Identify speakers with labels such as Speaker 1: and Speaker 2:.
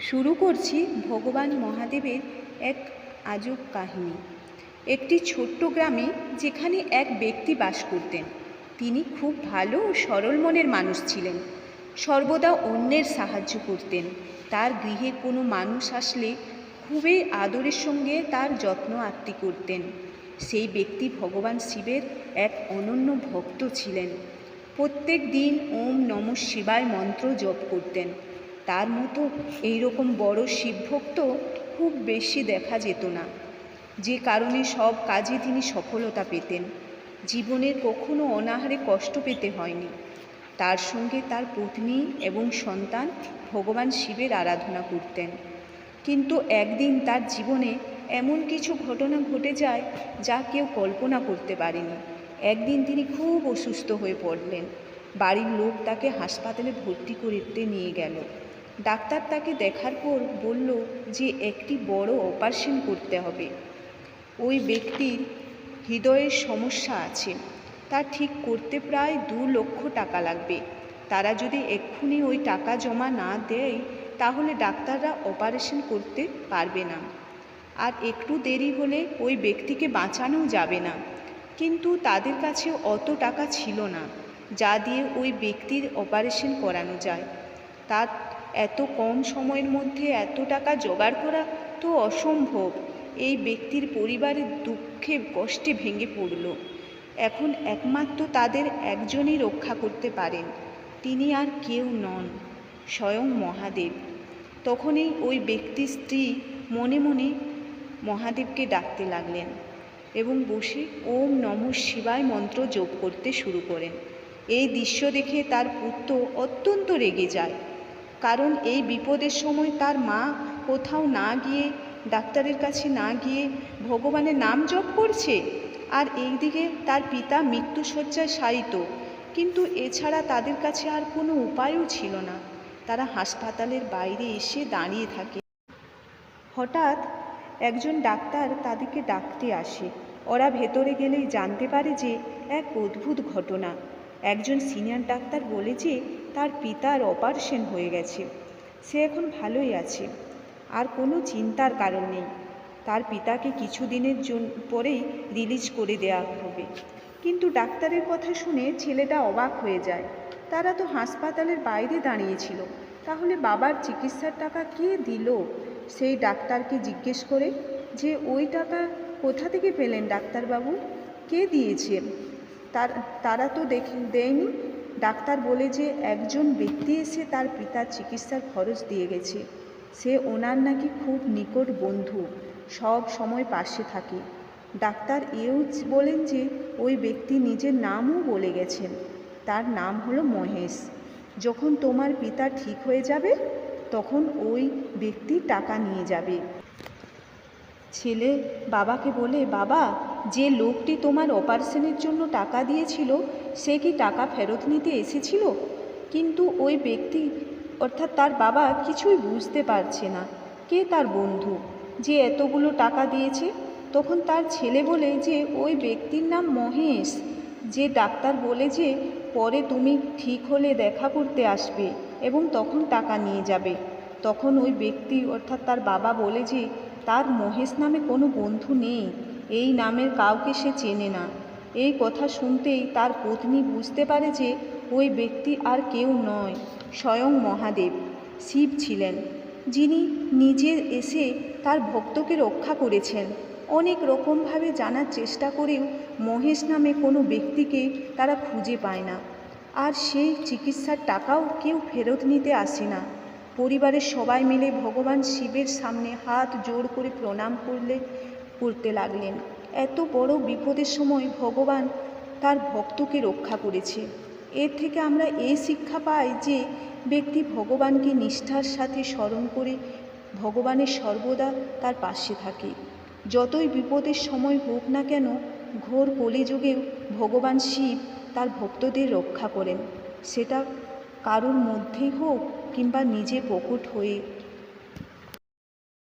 Speaker 1: শুরু করছি ভগবান মহাদেবের এক আজব কাহিনী। একটি ছোট্ট গ্রামে যেখানে এক ব্যক্তি বাস করতেন। তিনি খুব ভালো ও সরল মনের মানুষ ছিলেন। সর্বদা অন্যের সাহায্য করতেন। তার গৃহে কোনো মানুষ আসলে খুবই আদরের সঙ্গে তার যত্ন আত্মি করতেন। সেই ব্যক্তি ভগবান শিবের এক অনন্য ভক্ত ছিলেন। প্রত্যেক দিন ওম নম শিবায় মন্ত্র জপ করতেন। তার মতো এইরকম বড় শিবভক্ত খুব বেশি দেখা যেত না। যে কারণে সব কাজে তিনি সফলতা পেতেন। জীবনের কখনো অনাহারে কষ্ট পেতে হয়নি। তার সঙ্গে তার পত্নী এবং সন্তান ভগবান শিবের আরাধনা করতেন। কিন্তু একদিন তার জীবনে এমন কিছু ঘটনা ঘটে যায় যা কেউ কল্পনা করতে পারেনি। একদিন তিনি খুব অসুস্থ হয়ে পড়লেন। বাড়ির লোক তাকে হাসপাতালে ভর্তি করতে নিয়ে গেল। ডাক্তার তাকে দেখার পর বলল যে একটি বড় অপারেশন করতে হবে। ওই ব্যক্তির হৃদয়ের সমস্যা আছে। তা ঠিক করতে প্রায় দু লক্ষ টাকা লাগবে। তারা যদি এক্ষুনি ওই টাকা জমা না দেয়, তাহলে ডাক্তাররা অপারেশন করতে পারবে না। আর একটু দেরি হলে ওই ব্যক্তিকে বাঁচানো যাবে না। কিন্তু তাদের কাছে অত টাকা ছিল না, যা দিয়ে ওই ব্যক্তির অপারেশন করানো যায়। তার এত কম সময়ের মধ্যে এত টাকা জোগাড় করা তো অসম্ভব। এই ব্যক্তির পরিবারের দুঃখে কষ্টে ভেঙে পড়ল। এখন একমাত্র তাদের একজনই রক্ষা করতে পারেন। তিনি আর কেউ নন, স্বয়ং মহাদেব। তখনই ওই ব্যক্তির স্ত্রী মনে মনে মহাদেবকে ডাকতে লাগলেন এবং বসে ওম নম শিবায় মন্ত্র জপ করতে শুরু করেন। এই দৃশ্য দেখে তার পুত্র অত্যন্ত রেগে যায়। কারণ এই বিপদের সময় তার মা কোথাও না গিয়ে, ডাক্তারের কাছে না গিয়ে ভগবানের নাম জপ করছে। আর এইদিকে তার পিতা মৃত্যুশয্যায় শায়িত। কিন্তু এছাড়া তাদের কাছে আর কোনো উপায়ও ছিল না। তারা হাসপাতালের বাইরে এসে দাঁড়িয়ে থাকে। হঠাৎ একজন ডাক্তার তাদেরকে ডাকতে আসে। ওরা ভেতরে গেলেই জানতে পারে যে, এক অদ্ভুত ঘটনা। একজন সিনিয়র ডাক্তার বলে যে তার পিতার অপারেশন হয়ে গেছে। সে এখন ভালোই আছে। আর কোনো চিন্তার কারণ নেই। তার পিতাকে কিছুদিনের জন্য পরেই রিলিজ করে দেওয়া হবে। কিন্তু ডাক্তারের কথা শুনে ছেলেটা অবাক হয়ে যায়। তারা তো হাসপাতালের বাইরে দাঁড়িয়েছিল। তাহলে বাবার চিকিৎসার টাকা কে দিল? সেই ডাক্তারকে জিজ্ঞেস করে যে, ওই টাকা কোথা থেকে পেলেন ডাক্তারবাবু? কে দিয়েছে? তার, তারা তো দেখে, দেয়নি। ডাক্তার বলে যে একজন ব্যক্তি এসে তার পিতার চিকিৎসার খরচ দিয়ে গেছে। সে ওনার নাকি খুব নিকট বন্ধু, সব সময় পাশে থাকে। ডাক্তার এও বলেন যে ওই ব্যক্তি নিজের নামও বলে গেছেন। তার নাম হলো মহেশ। যখন তোমার পিতা ঠিক হয়ে যাবে, তখন ওই ব্যক্তি টাকা নিয়ে যাবে। ছেলে বাবাকে বলে, বাবা যে লোকটি তোমার অপারেশনের জন্য টাকা দিয়েছিল, সে কি টাকা ফেরত নিতে এসেছিল? কিন্তু ওই ব্যক্তি, অর্থাৎ তার বাবা কিছুই বুঝতে পারছে না। কে তার বন্ধু? যে এতগুলো টাকা দিয়েছে? তখন তার ছেলে বলে যে, ওই ব্যক্তির নাম মহেশ। যে ডাক্তার বলে যে, পরে তুমি ঠিক হলে দেখা করতে আসবে এবং তখন টাকা নিয়ে যাবে। তখন ওই ব্যক্তি, অর্থাৎ তার বাবা বলে যে, তার মহেশ নামে কোনো বন্ধু নেই। এই নামের কাউকে সে চেনে না। এই কথা শুনতেই তার পত্নী বুঝতে পারে যে ওই ব্যক্তি আর কেউ নয়, স্বয়ং মহাদেব, শিব ছিলেন। যিনি নিজে এসে তার ভক্তকে রক্ষা করেছেন। অনেক রকমভাবে জানার চেষ্টা করেও মহেশ নামে কোনো ব্যক্তিকে তারা খুঁজে পায় না। আর সেই চিকিৎসার টাকাও কেউ ফেরত নিতে আসে না। পরিবারের সবাই মিলে ভগবান শিবের সামনে হাত জোড় করে প্রণাম করলে করতে লাগলেন। এত বড় বিপদের সময় ভগবান তার ভক্তকে রক্ষা করেছে। এর থেকে আমরা এই শিক্ষা পাই যে ব্যক্তি ভগবানকে নিষ্ঠার সাথে স্মরণ করে ভগবানের সর্বদা তার পাশে থাকে। যতই বিপদের সময় হোক না কেন, ঘোর কলিযুগেও ভগবান শিব তার ভক্তদের রক্ষা করেন। সেটা কারোর মধ্যেই হোক কিংবা নিজে প্রকট হয়ে